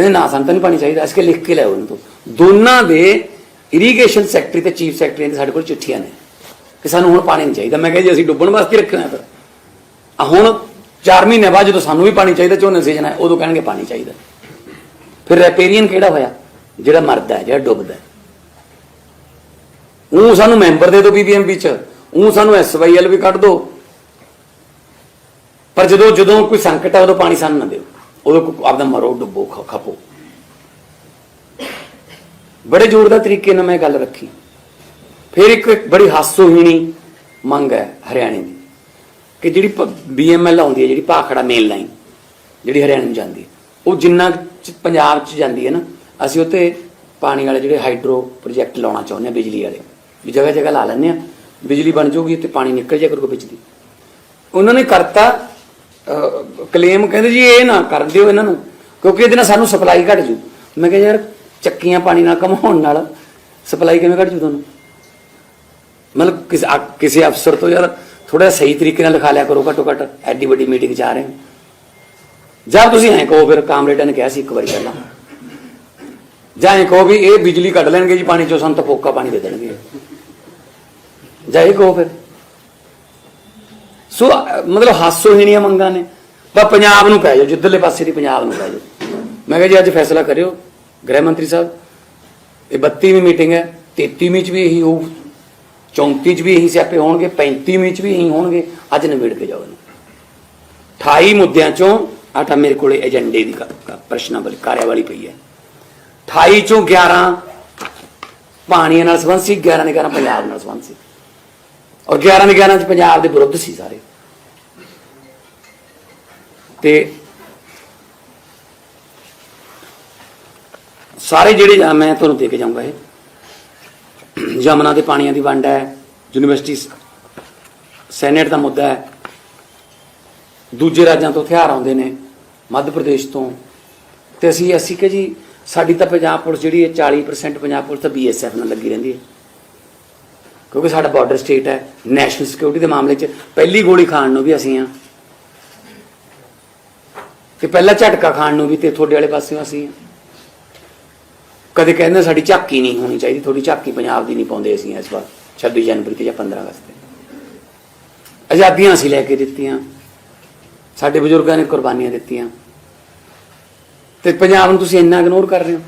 ਕਹਿੰਦੇ ਨਾ, ਸਾਨੂੰ ਤਾਂ ਨਹੀਂ ਪਾਣੀ ਚਾਹੀਦਾ। ਅਸੀਂ ਲਿਖ ਕੇ ਲਿਆਓ ਉਹਨਾਂ ਤੋਂ। ਦੋਨਾਂ ਦੇ ਇਰੀਗੇਸ਼ਨ ਸੈਕਟਰੀ ਤੇ ਚੀਫ ਸੈਕਟਰੀ ਦੇ ਸਾਡੇ ਕੋਲ ਚਿੱਠੀਆਂ ਨੇ ਕਿ ਸਾਨੂੰ ਹੁਣ ਪਾਣੀ ਨਹੀਂ ਚਾਹੀਦਾ। ਮੈਂ ਕਿਹਾ ਜੀ, ਅਸੀਂ ਡੁੱਬਣ ਵਾਸਤੇ ਰੱਖਿਆ ਫਿਰ। ਹੁਣ 4 ਮਹੀਨੇ ਬਾਅਦ ਜਦੋਂ ਸਾਨੂੰ ਵੀ ਪਾਣੀ ਚਾਹੀਦਾ ਝੋਨੇ ਸੀਜ਼ਨ ਹੈ ਉਦੋਂ ਕਹਿਣਗੇ ਪਾਣੀ ਚਾਹੀਦਾ। ਫਿਰ ਰੈਪੇਰੀਅਨ ਕਿਹੜਾ ਹੋਇਆ? ਜਿਹੜਾ ਮਰਦਾ ਹੈ, ਜਿਹੜਾ ਡੁੱਬਦਾ ਹੈ। ਉਹ ਸਾਨੂੰ ਮੈਂਬਰ ਦੇ ਦਿਓ ਬੀਬੀਐਮਬੀ ਚ। ਉਹ ਸਾਨੂੰ ਐਸਵਾਈਐਲ ਵੀ ਕੱਢ ਦਿਓ। ਪਰ ਜਦੋਂ ਜਦੋਂ ਕੋਈ ਸੰਕਟ ਹੈ ਉਦੋਂ ਪਾਣੀ ਸਾਨੂੰ ਨਾ ਦਿਓ। ਉਦੋਂ ਕੋ- ਆਪਦਾ ਮਰੋ ਡੁੱਬੋ, ਖ- ਖਪੋ। ਬੜੇ ਜ਼ੋਰਦਾਰ ਤਰੀਕੇ ਨਾਲ ਮੈਂ ਗੱਲ ਰੱਖੀ। ਫਿਰ ਇੱਕ ਬੜੀ ਹਾਸੋਹੀਣੀ ਮੰਗ ਹੈ ਹਰਿਆਣੇ ਦੀ ਕਿ ਜਿਹੜੀ ਬੀਐਮਐਲ ਆਉਂਦੀ ਹੈ, ਜਿਹੜੀ ਭਾਖੜਾ ਮੇਨ ਲਾਈਨ ਜਿਹੜੀ ਹਰਿਆਣੇ ਨੂੰ ਜਾਂਦੀ ਹੈ, ਉਹ ਜਿੰਨਾ ਪੰਜਾਬ ਚ ਜਾਂਦੀ ਹੈ ਨਾ, ਅਸੀਂ ਉੱਤੇ ਪਾਣੀ ਵਾਲੇ ਜਿਹੜੇ ਹਾਈਡਰੋ ਪ੍ਰੋਜੈਕਟ ਲਾਉਣਾ ਚਾਹੁੰਦੇ ਆ ਬਿਜਲੀ ਵਾਲੇ। ਵੀ ਜਗ੍ਹਾ ਜਗ੍ਹਾ ਲਾ ਲੈਂਦੇ ਆ ਬਿਜਲੀ ਬਣ ਜਾਊਗੀ ਤੇ ਪਾਣੀ ਨਿਕਲ ਜਾਇਆ ਕਰੂਗਾ ਵਿੱਚ ਦੀ ਉਹਨਾਂ ਨੇ ਕਰਤਾ ਕਲੇਮ ਕਹਿੰਦੇ ਜੀ ਇਹ ਨਾ ਕਰ ਦਿਓ ਇਹਨਾਂ ਨੂੰ, ਕਿਉਂਕਿ ਇਹਦੇ ਨਾਲ ਸਾਨੂੰ ਸਪਲਾਈ ਘਟ ਜੂ। ਮੈਂ ਕਿਹਾ ਯਾਰ, ਚੱਕੀਆਂ ਪਾਣੀ ਨਾਲ ਕਮਾਉਣ ਨਾਲ ਸਪਲਾਈ ਕਿਵੇਂ ਘਟ ਜੂ ਤੁਹਾਨੂੰ? ਮਤਲਬ ਕਿਸੇ ਕਿਸੇ ਅਫਸਰ ਤੋਂ ਯਾਰ ਥੋੜਾ ਸਹੀ ਤਰੀਕੇ ਨਾਲ ਲਿਖਾ ਲਿਆ ਕਰੋ ਘੱਟੋ ਘੱਟ ਐਡੀ ਵੱਡੀ ਮੀਟਿੰਗ ਚ ਆ ਰਹੇ ਹੋ। ਜਾਂ ਤੁਸੀਂ ਐਂ ਕਹੋ ਫਿਰ ਕਾਮਰੇਡਾਂ ਨੇ ਕਿਹਾ ਸੀ ਇੱਕ ਵਾਰੀ ਪਹਿਲਾਂ। ਜਾਂ ਐਂ ਕਹੋ ਵੀ ਇਹ ਬਿਜਲੀ ਕੱਢ ਲੈਣਗੇ ਜੀ ਪਾਣੀ ਚੋਂ, ਸਾਨੂੰ ਤਾਂ ਫੋਕਾ ਪਾਣੀ ਦੇ ਦੇਣਗੇ। ਜਾਂ ਇਹ ਕਹੋ ਫਿਰ। ਸੋ, ਮਤਲਬ ਹਾਸੋਹੀਣੀਆਂ ਮੰਗਾਂ ਨੇ। ਪਰ ਪੰਜਾਬ ਨੂੰ ਪੈ ਜਾਓ, ਜਿੱਧਰਲੇ ਪਾਸੇ ਦੀ ਪੰਜਾਬ ਨੂੰ ਪੈ ਜਾਓ। ਮੈਂ ਕਿਹਾ ਜੀ, ਅੱਜ ਫੈਸਲਾ ਕਰਿਓ। ਗ੍ਰਹਿ ਮੰਤਰੀ ਸਾਹਿਬ, ਇਹ 32ਵੀਂ ਮੀਟਿੰਗ ਹੈ 33ਵੀਂ ਚ ਵੀ ਇਹੀ ਹੋਊ 34 ਚ ਵੀ ਇਹੀ ਸਿਆਪੇ ਹੋਣਗੇ 35ਵੀਂ ਚ ਵੀ ਇਹੀ ਹੋਣਗੇ, ਅੱਜ ਨਿਬੇੜ ਕੇ ਜਾਓ ਇਹਨੂੰ। 28 ਮੁੱਦਿਆਂ ਚੋਂ ਆਟਾ ਮੇਰੇ ਕੋਲੇ ਏਜੰਡੇ ਦੀ ਕ- ਕ- ਪ੍ਰਸ਼ਨਾਵਲੀ, ਕਾਰਿਆਵਲੀ ਪਈ ਹੈ। 28 ਚੋਂ 11 ਪਾਣੀਆਂ ਨਾਲ ਸੰਬੰਧ ਸੀ 11 ਦੇ 11 ਪੰਜਾਬ ਨਾਲ ਸੰਬੰਧ ਸੀ। ਔਰ 11 ਦੇ 11 ਚ ਪੰਜਾਬ ਦੇ ਵਿਰੁੱਧ ਸੀ ਸਾਰੇ। ਤੇ ਸਾਰੇ ਜਿਹੜੇ ਮੈਂ ਤੁਹਾਨੂੰ ਦੇ ਕੇ ਜਾਊਂਗਾ ਇਹ। ਜਮਨਾ ਦੇ ਪਾਣੀਆਂ ਦੀ ਵੰਡ ਹੈ, ਯੂਨੀਵਰਸਿਟੀ ਸੈਨੇਟ ਦਾ ਮੁੱਦਾ ਹੈ। ਦੂਜੇ ਰਾਜਾਂ ਤੋਂ ਹਥਿਆਰ ਆਉਂਦੇ ਨੇ, ਮੱਧ ਪ੍ਰਦੇਸ਼ ਤੋਂ। ਤੇ ਅਸੀਂ ਅਸੀਂ ਕਿ ਜੀ, ਸਾਡੀ ਤਾਂ ਪੰਜਾਬ ਪੁਲਿਸ ਜਿਹੜੀ ਹੈ 40% ਪੰਜਾਬ ਪੁਲਿਸ ਤਾਂ ਬੀਐਸਐਫ ਨਾਲ ਲੱਗੀ ਰਹਿੰਦੀ ਹੈ। ਕਿਉਂਕਿ ਸਾਡਾ ਬਾਰਡਰ ਸਟੇਟ ਹੈ ਨੈਸ਼ਨਲ ਸਿਕਿਉਰਿਟੀ ਦੇ ਮਾਮਲੇ 'ਚ ਪਹਿਲੀ ਗੋਲੀ ਖਾਣ ਨੂੰ ਵੀ ਅਸੀਂ ਆ ਤੇ ਪਹਿਲਾ ਝਟਕਾ ਖਾਣ ਨੂੰ ਵੀ ਤੇ ਤੁਹਾਡੇ ਵਾਲੇ ਪਾਸਿਓਂ ਅਸੀਂ ਕਦੇ ਕਹਿੰਦੇ ਸਾਡੀ ਝਾਕੀ ਨਹੀਂ ਹੋਣੀ ਚਾਹੀਦੀ ਥੋੜੀ ਝਾਕੀ ਪੰਜਾਬ ਦੀ ਨਹੀਂ ਪਾਉਂਦੇ ਅਸੀਂ ਇਸ ਵਾਰ 26 ਜਨਵਰੀ ਤੇ ਜਾਂ 15 ਅਗਸਤ ਤੇ। ਆਜ਼ਾਦੀਆਂ ਅਸੀਂ ਲੈ ਕੇ ਦਿੱਤੀਆਂ, ਸਾਡੇ ਬਜ਼ੁਰਗਾਂ ਨੇ ਕੁਰਬਾਨੀਆਂ ਦਿੱਤੀਆਂ। ਤੇ ਪੰਜਾਬ ਨੂੰ ਤੁਸੀਂ ਇੰਨਾ ਇਗਨੋਰ ਕਰ ਰਹੇ ਹੋ,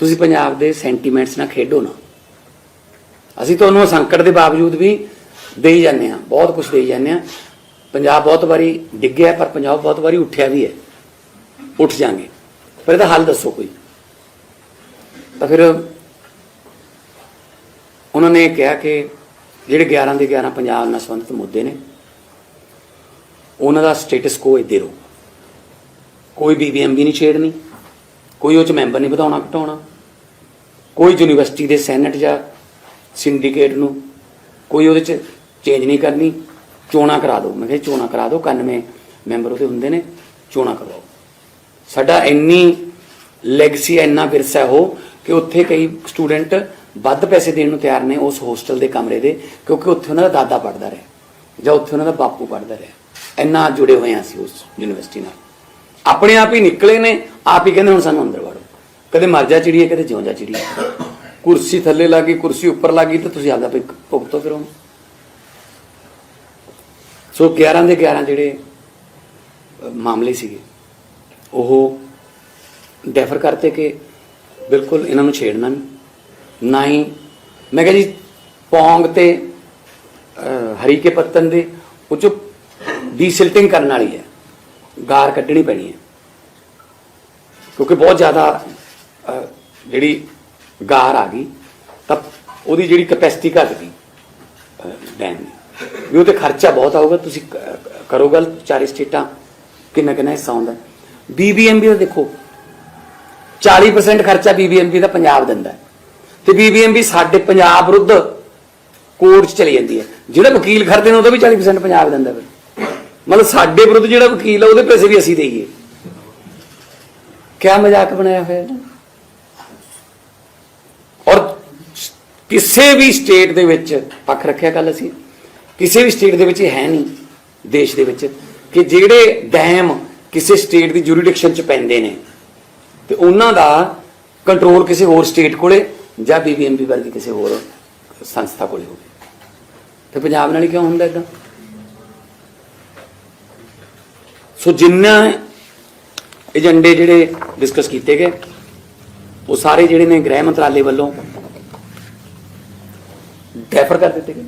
ਤੁਸੀਂ ਪੰਜਾਬ ਦੇ ਸੈਂਟੀਮੈਂਟਸ ਨਾਲ ਖੇਡੋ ਨਾ। ਅਸੀਂ ਤੁਹਾਨੂੰ ਸੰਕਟ ਦੇ ਬਾਵਜੂਦ ਵੀ ਦੇਈ ਜਾਂਦੇ ਆ ਬਹੁਤ ਕੁਝ ਦੇਈ ਜਾਂਦੇ ਆ ਪੰਜਾਬ ਬਹੁਤ ਵਾਰੀ ਡਿੱਗਿਆ, ਪਰ ਪੰਜਾਬ ਬਹੁਤ ਵਾਰੀ ਉੱਠਿਆ ਵੀ ਹੈ। ਉੱਠ ਜਾਾਂਗੇ। ਪਰ ਇਹਦਾ ਹੱਲ ਦੱਸੋ ਕੋਈ। ਤਾਂ ਫਿਰ ਉਹਨਾਂ ਨੇ ਕਿਹਾ ਕਿ ਜਿਹੜੇ 11 ਦੇ 11 ਪੰਜਾਬ ਨਾਲ ਸੰਬੰਧਿਤ ਮੁੱਦੇ ਨੇ, ਉਹਨਾਂ ਦਾ ਸਟੇਟਸ ਕੋ ਇੱਦੇ ਰਹੋ। ਕੋਈ ਬੀਬੀਐਮਬੀ ਨਹੀਂ ਛੇੜਨੀ, ਕੋਈ ਉਹ ਚ ਮੈਂਬਰ ਨਹੀਂ ਵਧਾਉਣਾ ਘਟਾਉਣਾ, ਕੋਈ ਯੂਨੀਵਰਸਿਟੀ ਦੇ ਸੈਨੇਟ ਜਾਂ ਸਿੰਡੀਕੇਟ ਨੂੰ ਕੋਈ ਉਹਦੇ ਚ ਚੇਂਜ ਨਹੀਂ ਕਰਨੀ, ਚੋਣਾਂ ਕਰਾ ਦਿਓ। ਮੈਂ ਕਿਹਾ ਜੀ ਚੋਣਾਂ ਕਰਾ ਦਿਓ 91 ਮੈਂਬਰ ਉਹਦੇ ਹੁੰਦੇ ਨੇ, ਚੋਣਾਂ ਕਰਵਾਓ। ਸਾਡਾ ਇੰਨੀ ਲੈਗਸੀ ਇੰਨਾ ਵਿਰਸਾ ਉਹ ਕਿ ਉੱਥੇ ਕਈ ਸਟੂਡੈਂਟ ਵੱਧ ਪੈਸੇ ਦੇਣ ਨੂੰ ਤਿਆਰ ਨੇ ਉਸ ਹੋਸਟਲ ਦੇ ਕਮਰੇ ਦੇ, ਕਿਉਂਕਿ ਉੱਥੇ ਉਹਨਾਂ ਦਾ ਦਾਦਾ ਪੜਦਾ ਰਿਹਾ, ਜਾਂ ਉੱਥੇ ਉਹਨਾਂ ਦਾ ਬਾਪੂ ਪੜਦਾ ਰਿਹਾ। ਇੰਨਾ ਜੁੜੇ ਹੋਏ ਹਾਂ ਅਸੀਂ ਉਸ ਯੂਨੀਵਰਸਿਟੀ ਨਾਲ। ਆਪਣੇ ਆਪ ਹੀ ਨਿਕਲੇ ਨੇ, ਆਪ ਹੀ ਕਹਿੰਦੇ ਹੁਣ ਸਾਨੂੰ ਅੰਦਰ ਵੜੋ। ਕਦੇ ਮਰ ਜਾ ਚਿੜੀਏ, ਕਦੇ ਜਿਉਂ ਜਾ ਚਿੜੀਏ। ਕੁਰਸੀ ਥੱਲੇ ਲੱਗੀ ਕੁਰਸੀ ਉੱਪਰ ਲੱਗੀ ਤੇ ਤੁਸੀਂ ਆਪਦਾ ਭੁਗ- ਭੁਗਤੋ ਫਿਰ ਉਹਨੂੰ। ਸੋ 11 ਦੇ 11 ਜਿਹੜੇ ਮਾਮਲੇ ਸੀਗੇ। ਉਹ ਡੈਫਰ ਕਰਤੇ ਕਿ ਬਿਲਕੁਲ ਇਹਨਾਂ ਨੂੰ ਛੇੜਨਾ ਨਹੀਂ। ਨਾ ਹੀ ਮੈਂ ਕਿਹਾ ਜੀ ਪੌਂਗ ਤੇ ਅ, ਹਰੀ ਕੇ ਪੱਤਨ ਦੇ ਉਹ ਚ ਡੀਸਿਲਟਿੰਗ ਕਰਨ ਵਾਲੀ ਹੈ। ਗਾਰ ਕੱਢਣੀ ਪੈਣੀ ਹੈ। ਕਿਉਂਕਿ ਬਹੁਤ ਜ਼ਿਆਦਾ ਜਿਹੜੀ ਗਾਰ ਆ ਗਈ ਤਾਂ ਉਹਦੀ ਜਿਹੜੀ ਕਪੈਸਿਟੀ ਘਟ ਗਈ ਡੈਮ ਦੀ। ਵੀ ਉਹ ਤੇ ਖਰਚਾ ਬਹੁਤ ਆਊਗਾ ਤੁਸੀਂ ਕਰੋ ਗੱਲ ਚਾਰੇ ਸਟੇਟਾਂ ਕਿੰਨਾ ਕਿੰਨਾ ਹਿੱਸਾ ਹੁੰਦਾ ਬੀਬੀਐਮਬੀ ਦਾ ਦੇਖੋ 40% ਖਰਚਾ ਬੀਬੀਐਮਬੀ ਦਾ ਪੰਜਾਬ ਦਿੰਦਾ ਹੈ। ਤੇ ਬੀਬੀਐਮਬੀ ਸਾਡੇ ਪੰਜਾਬ ਵਿਰੁੱਧ ਕੋਰਟ 'ਚ ਚਲੀ ਜਾਂਦੀ ਹੈ। ਜਿਹੜਾ ਵਕੀਲ ਖਰਦੇ ਨੇ ਉਹਦਾ ਵੀ 40% ਪੰਜਾਬ ਦਿੰਦਾ ਫਿਰ ਮਤਲਬ ਸਾਡੇ ਵਿਰੁੱਧ ਜਿਹੜਾ ਵਕੀਲ ਹੈ ਉਹਦੇ ਪੈਸੇ ਵੀ ਅਸੀਂ ਦੇਈਏ। ਕਿਆ ਮਜ਼ਾਕ ਬਣਾਇਆ ਹੋਇਆ ਔਰ ਕਿਸੇ ਵੀ ਸਟੇਟ ਦੇ ਵਿੱਚ, ਪੱਖ ਰੱਖਿਆ ਕੱਲ ਅਸੀਂ, ਕਿਸੇ ਵੀ ਸਟੇਟ ਦੇ ਵਿੱਚ ਇਹ ਹੈ ਨਹੀਂ, ਦੇਸ਼ ਦੇ ਵਿੱਚ, ਕਿ ਜਿਹੜੇ ਡੈਮ ਕਿਸੇ ਸਟੇਟ ਦੀ ਜੁਰੀਡਿਕਸ਼ਨ ਚ ਪੈਂਦੇ ਨੇ। ਤੇ ਉਹਨਾਂ ਦਾ ਕੰਟਰੋਲ ਕਿਸੇ ਹੋਰ ਸਟੇਟ ਕੋਲੇ ਜਾਂ ਬੀਬੀਐਮਬੀ ਵਰਗੀ ਕਿਸੇ ਹੋਰ ਸੰਸਥਾ ਕੋਲੇ ਹੋਵੇ। ਤੇ ਪੰਜਾਬ ਨਾਲ ਕਿਉਂ ਹੁੰਦਾ ਇਦਾਂ ਸੋ ਜਿੰਨਾ ਏਜੰਡੇ ਜਿਹੜੇ ਡਿਸਕਸ ਕੀਤੇ ਗਏ ਉਹ ਸਾਰੇ ਜਿਹੜੇ ਨੇ ਗ੍ਰਹਿ ਮੰਤਰਾਲੇ ਵੱਲੋਂ ਡੈਫਰ ਕਰ ਦਿੱਤੇ ਗਏ।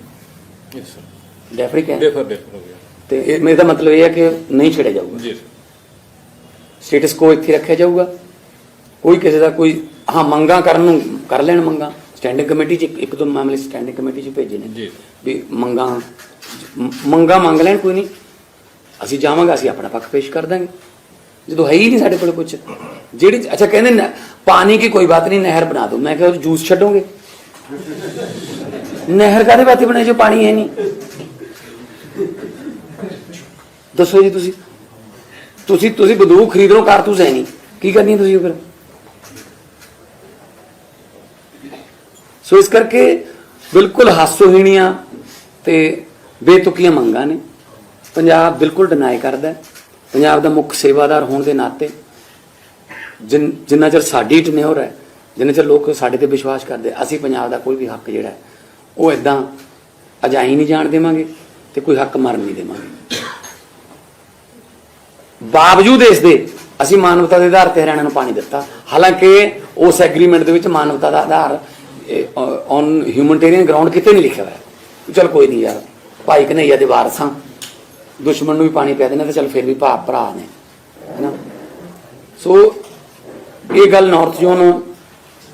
ਯੈਸ ਸਰ ਡੈਫਰ ਹੀ ਡੈਫਰ ਡੈਫਰ ਹੋ ਗਿਆ। ਤੇ ਇਹ ਮੇਰਾ ਮਤਲਬ ਇਹ ਹੈ ਕਿ ਨਹੀਂ ਛੇੜਿਆ ਜਾਊਗਾ। ਜੀ ਸਰ ਸਟੇਟਸ ਕੋ ਇੱਥੇ ਰੱਖਿਆ ਜਾਊਗਾ। ਕੋਈ ਕਿਸੇ ਦਾ ਕੋਈ ਹਾਂ ਮੰਗਾ ਕਰਨ ਨੂੰ ਕਰ ਲੈਣ ਮੰਗਾ। ਸਟੈਂਡਿੰਗ ਕਮੇਟੀ ਚ ਇੱਕ- ਦੋ ਮਾਮਲੇ ਸਟੈਂਡਿੰਗ ਕਮੇਟੀ ਚ ਭੇਜੇ ਨੇ। ਜੀ। ਵੀ ਮੰਗਾ ਮੰਗਾ ਮੰਗ ਲੈਣ ਕੋਈ ਨਹੀਂ। ਅਸੀਂ ਜਾਵਾਂਗੇ ਅਸੀਂ ਆਪਣਾ ਪੱਖ ਪੇਸ਼ ਕਰ ਦਾਂਗੇ। ਜਦੋਂ ਹੈ ਹੀ ਨਹੀਂ ਸਾਡੇ ਕੋਲ ਕੁਝ ਜਿਹੜੀ ਅੱਛਾ ਕਹਿੰਦੇ ਨੇ ਪਾਣੀ ਕੀ ਕੋਈ ਬਾਤ ਨਹੀਂ ਨਹਿਰ ਬਣਾ ਦੋ ਮੈਂ ਕਿਹਾ ਜੂਸ ਛੱਡੋਗੇ? ਨਹਿਰ ਕਾਦੇ ਬਾਤੇ ਬਣੇ ਜੋ ਪਾਣੀ ਹੈ ਨਹੀਂ। ਦੱਸੋ ਜੀ ਤੁਸੀਂ। ਤੁਸੀਂ ਤੁਸੀਂ ਬੰਦੂਕ ਖਰੀਦ ਲਓ ਕਾਰਤੂਸ ਹੈ ਨਹੀਂ। ਕੀ ਕਰਨੀ ਹੈ ਤੁਸੀਂ ਉਹ ਫਿਰ? ਸੋ ਇਸ ਕਰਕੇ ਬਿਲਕੁਲ ਹਾਸੋਹੀਣੀਆਂ ਤੇ ਬੇਤੁਕੀਆਂ ਮੰਗਾਂ ਨੇ। ਪੰਜਾਬ ਬਿਲਕੁਲ ਡਿਨਾਈ ਕਰਦਾ ਪੰਜਾਬ ਦਾ ਮੁੱਖ ਸੇਵਾਦਾਰ ਹੋਣ ਦੇ ਨਾਤੇ ਜਿਨ- ਜਿੰਨਾ ਚਿਰ ਸਾਡੀ ਟਨਿਓਰ ਹੈ, ਜਿੰਨਾ ਚਿਰ ਲੋਕ ਸਾਡੇ ਤੇ ਵਿਸ਼ਵਾਸ ਕਰਦੇ, ਅਸੀਂ ਪੰਜਾਬ ਦਾ ਕੋਈ ਵੀ ਹੱਕ ਜਿਹੜਾ ਉਹ ਇਦਾਂ ਅਜਾਈ ਨਹੀਂ ਜਾਣ ਦੇਵਾਂਗੇ ਤੇ ਕੋਈ ਹੱਕ ਮਰਨ ਨਹੀਂ ਦੇਵਾਂਗੇ। ਬਾਵਜੂਦ ਇਸ ਦੇ ਅਸੀਂ ਮਾਨਵਤਾ ਦੇ ਆਧਾਰ ਤੇ ਹਰਿਆਣਾ ਨੂੰ ਪਾਣੀ ਦਿੱਤਾ। ਹਾਲਾਂਕਿ ਉਸ ਐਗਰੀਮੈਂਟ ਦੇ ਵਿੱਚ ਮਾਨਵਤਾ ਦਾ ਆਧਾਰ ਔਨ ਹਿਊਮਨਟੇਰੀਅਨ ਗਰਾਊਂਡ ਕਿਤੇ ਨਹੀਂ ਲਿਖਿਆ ਹੋਇਆ। ਚਲ ਕੋਈ ਨਹੀਂ ਯਾਰ, ਭਾਈ ਕਨਈਆ ਦੇ ਵਾਰਸਾਂ ਦੁਸ਼ਮਣ ਨੂੰ ਵੀ ਪਾਣੀ ਪਿਆ ਦੇਣਾ ਤੇ ਚਲ ਫਿਰ ਵੀ ਭਾ, ਭਰਾ ਨੇ, ਹੈਨਾ? ਸੋ ਇਹ ਗੱਲ ਨਾਰਥ ਜ਼ੋਨ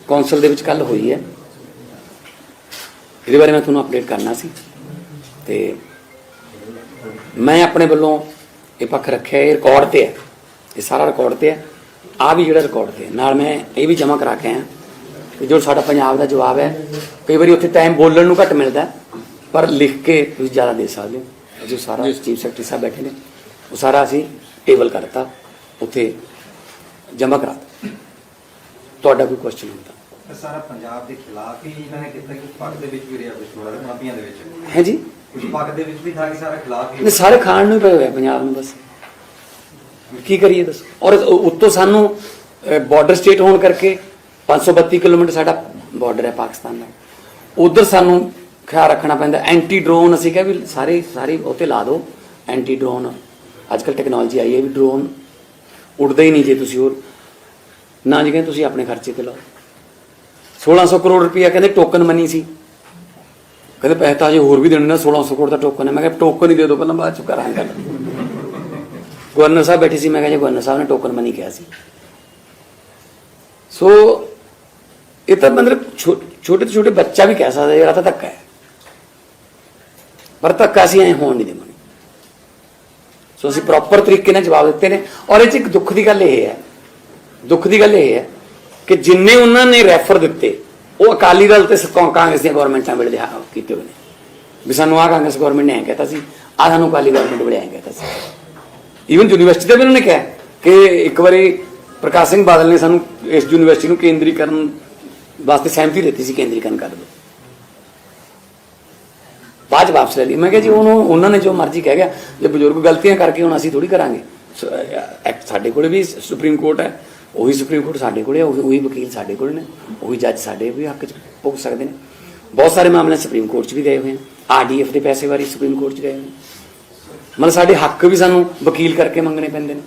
ਕੌਂਸਲ ਦੇ ਵਿੱਚ ਕੱਲ ਹੋਈ ਹੈ। ਇਹਦੇ ਬਾਰੇ ਮੈਂ ਤੁਹਾਨੂੰ ਅਪਡੇਟ ਕਰਨਾ ਸੀ। ਤੇ ਮੈਂ ਆਪਣੇ ਵੱਲੋਂ ਇਹ ਪੱਖ ਰੱਖਿਆ ਇਹ ਰਿਕਾਰਡ ਤੇ ਹੈ। ਇਹ ਸਾਰਾ ਰਿਕਾਰਡ ਤੇ ਹੈ। ਆ ਵੀ ਜਿਹੜਾ ਰਿਕਾਰਡ ਤੇ ਹੈ। ਨਾਲ ਮੈਂ ਇਹ ਵੀ ਜਮ੍ਹਾਂ ਕਰਾ ਕੇ ਆਇਆ ਕਿ ਜੋ ਸਾਡਾ ਪੰਜਾਬ ਦਾ ਜਵਾਬ ਹੈ ਕਈ ਵਾਰੀ ਉੱਥੇ ਟਾਈਮ ਬੋਲਣ ਨੂੰ ਘੱਟ ਮਿਲਦਾ ਪਰ ਲਿਖ ਕੇ ਤੁਸੀਂ ਜ਼ਿਆਦਾ ਦੇ ਸਕਦੇ ਹੋ। ਜੋ ਸਾਰਾ ਚੀਫ ਸੈਕਟਰੀ ਸਾਹਿਬ ਬੈਠੇ ਨੇ ਉਹ ਸਾਰਾ ਅਸੀਂ ਟੇਬਲ ਕਰਤਾ ਉੱਥੇ ਜਮ੍ਹਾਂ ਕਰਾਤਾ ਤੁਹਾਡਾ ਕੋਈ ਕੁਐਸਚਨ ਹੁੰਦਾ? ਸਾਰਾ ਪੰਜਾਬ ਦੇ ਖਿਲਾਫ ਹੀ ਇਹਨਾਂ ਨੇ ਕੀਤਾ ਕਿ ਪੱਕ ਦੇ ਵਿੱਚ ਵੀ ਰਿਹਾ ਜਿਹਾ ਮਾਪੀਆਂ ਦੇ ਵਿੱਚ? ਹੈ ਜੀ? ਕੁਝ ਪੱਕ ਦੇ ਵਿੱਚ ਵੀ ਥਾ ਕਿ ਸਾਰਾ ਖਿਲਾਫ ਹੀ ਨੇ ਸਾਰੇ ਖਾਣ ਨੂੰ ਹੀ ਪਏ ਹੋਏ ਆ, ਪੰਜਾਬ ਨੂੰ ਬਸ। ਕੀ ਕਰੀਏ ਦੱਸੋ? ਔਰ ਉੱਤੋਂ ਸਾਨੂੰ ਬਾਰਡਰ ਸਟੇਟ ਹੋਣ ਕਰਕੇ 532 ਕਿਲੋਮੀਟਰ ਸਾਡਾ ਬਾਰਡਰ ਹੈ ਪਾਕਿਸਤਾਨ ਦਾ। ਉਧਰ ਸਾਨੂੰ ਖਿਆਲ ਰੱਖਣਾ ਪੈਂਦਾ ਐਂਟੀ ਡਰੋਨ ਅਸੀਂ ਕਿਹਾ ਵੀ ਸਾਰੇ ਸਾਰੇ ਉੱਤੇ ਲਾ ਦਿਓ ਐਂਟੀ ਡਰੋਨ ਅੱਜ ਕੱਲ ਟੈਕਨੋਲੋਜੀ ਆਈ ਹੈ ਵੀ ਡਰੋਨ ਉੱਡਦਾ ਹੀ ਨਹੀਂ ਜੇ ਤੁਸੀਂ ਹੋਰ। ਨਾ ਜੀ ਕਹਿੰਦੇ ਤੁਸੀਂ ਆਪਣੇ ਖਰਚੇ ਤੇ ਲਾਓ। 1600 ਕਰੋੜ ਰੁਪਇਆ ਕਹਿੰਦੇ ਟੋਕਨ ਮਨੀ ਸੀ। ਕਹਿੰਦੇ ਪੈਸੇ ਤਾਂ ਅਜੇ ਹੋਰ ਵੀ ਦੇਣੇ ਨੇ 1600 ਕਰੋੜ ਦਾ ਟੋਕਨ ਹੈ। ਮੈਂ ਕਿਹਾ ਟੋਕਨ ਹੀ ਦੇ ਦਿਓ, ਪਹਿਲਾਂ ਬਾਅਦ ਚ ਕਰਾਂਗੇ ਗਵਰਨਰ ਸਾਹਿਬ ਬੈਠੇ ਸੀ, ਮੈਂ ਕਿਹਾ ਜੀ ਗਵਰਨਰ ਸਾਹਿਬ ਨੇ ਟੋਕਨ ਮਨੀ ਕਿਹਾ ਸੀ। ਸੋ ਇਹ ਤਾਂ ਮਤਲਬ ਛੋਟੇ ਤੋਂ ਛੋਟੇ ਬੱਚਾ ਵੀ ਕਹਿ ਸਕਦਾ, ਯਾਰ ਤਾਂ ਧੱਕਾ ਹੈ। ਪਰ ਧੱਕਾ ਅਸੀਂ ਐ ਹੋਣ ਨਹੀਂ ਦੇਵਾਂਗੇ। ਸੋ ਅਸੀਂ ਪ੍ਰੋਪਰ ਤਰੀਕੇ ਨਾਲ ਜਵਾਬ ਦਿੱਤੇ ਨੇ। ਔਰ ਇਹ ਚ ਇੱਕ ਦੁੱਖ ਦੀ ਗੱਲ ਇਹ ਹੈ, ਦੁੱਖ ਦੀ ਗੱਲ ਇਹ ਹੈ ਕਿ ਜਿੰਨੇ ਉਹਨਾਂ ਨੇ ਰੈਫਰ ਦਿੱਤੇ ਉਹ ਅਕਾਲੀ ਦਲ ਤੇ ਕਾਂਗਰਸ ਦੀਆਂ ਗਵਰਨਮੈਂਟਾਂ ਵੇਲੇ ਦੇ ਕੀਤੇ ਹੋਏ ਨੇ। ਵੀ ਸਾਨੂੰ ਆਹ ਕਾਂਗਰਸ ਗਵਰਨਮੈਂਟ ਨੇ ਐਂ ਕਹਿਤਾ ਸੀ, ਆਹ ਸਾਨੂੰ ਅਕਾਲੀ ਗਵਰਨਮੈਂਟ ਵੇਲੇ ਐਂ ਕਹਿਤਾ ਸੀ। ਈਵਨ ਯੂਨੀਵਰਸਿਟੀ ਦੇ ਵੀ ਉਹਨਾਂ ਨੇ ਕਿਹਾ ਕਿ ਇੱਕ ਵਾਰੀ ਪ੍ਰਕਾਸ਼ ਸਿੰਘ ਬਾਦਲ ਨੇ ਸਾਨੂੰ ਇਸ ਯੂਨੀਵਰਸਿਟੀ ਨੂੰ ਕੇਂਦਰੀਕਰਨ ਵਾਸਤੇ ਸਹਿਮਤੀ ਦਿੱਤੀ ਸੀ, ਕੇਂਦਰੀਕਰਨ ਕਰ ਦਿਓ ਬਾਅਦ 'ਚ ਵਾਪਸ ਲੈ ਲਈ। ਮੈਂ ਕਿਹਾ ਜੀ, ਉਹਨੂੰ ਉਹਨਾਂ ਨੇ ਜੋ ਮਰਜ਼ੀ ਕਹਿ ਗਿਆ। ਜੇ ਬਜ਼ੁਰਗ ਗਲਤੀਆਂ ਕਰਕੇ ਹੁਣ ਅਸੀਂ ਥੋੜੀ ਕਰਾਂਗੇ। ਸਾਡੇ ਕੋਲ ਵੀ ਸੁਪਰੀਮ ਕੋਰਟ ਹੈ। ਉਹੀ ਸੁਪਰੀਮ ਕੋਰਟ ਸਾਡੇ ਕੋਲੇ ਹੈ, ਉਹੀ ਉਹੀ ਵਕੀਲ ਸਾਡੇ ਕੋਲ ਨੇ ਉਹੀ ਜੱਜ ਸਾਡੇ ਵੀ ਹੱਕ 'ਚ ਭੁਗ ਸਕਦੇ ਨੇ। ਬਹੁਤ ਸਾਰੇ ਮਾਮਲੇ ਸੁਪਰੀਮ ਕੋਰਟ 'ਚ ਵੀ ਗਏ ਹੋਏ ਆ ਆਰਡੀਐਫ ਦੇ ਪੈਸੇ ਵਾਰੀ ਸੁਪਰੀਮ ਕੋਰਟ 'ਚ ਗਏ ਹੋਏ ਨੇ ਮਤਲਬ ਸਾਡੇ ਹੱਕ ਵੀ ਸਾਨੂੰ ਵਕੀਲ ਕਰਕੇ ਮੰਗਣੇ ਪੈਂਦੇ ਨੇ।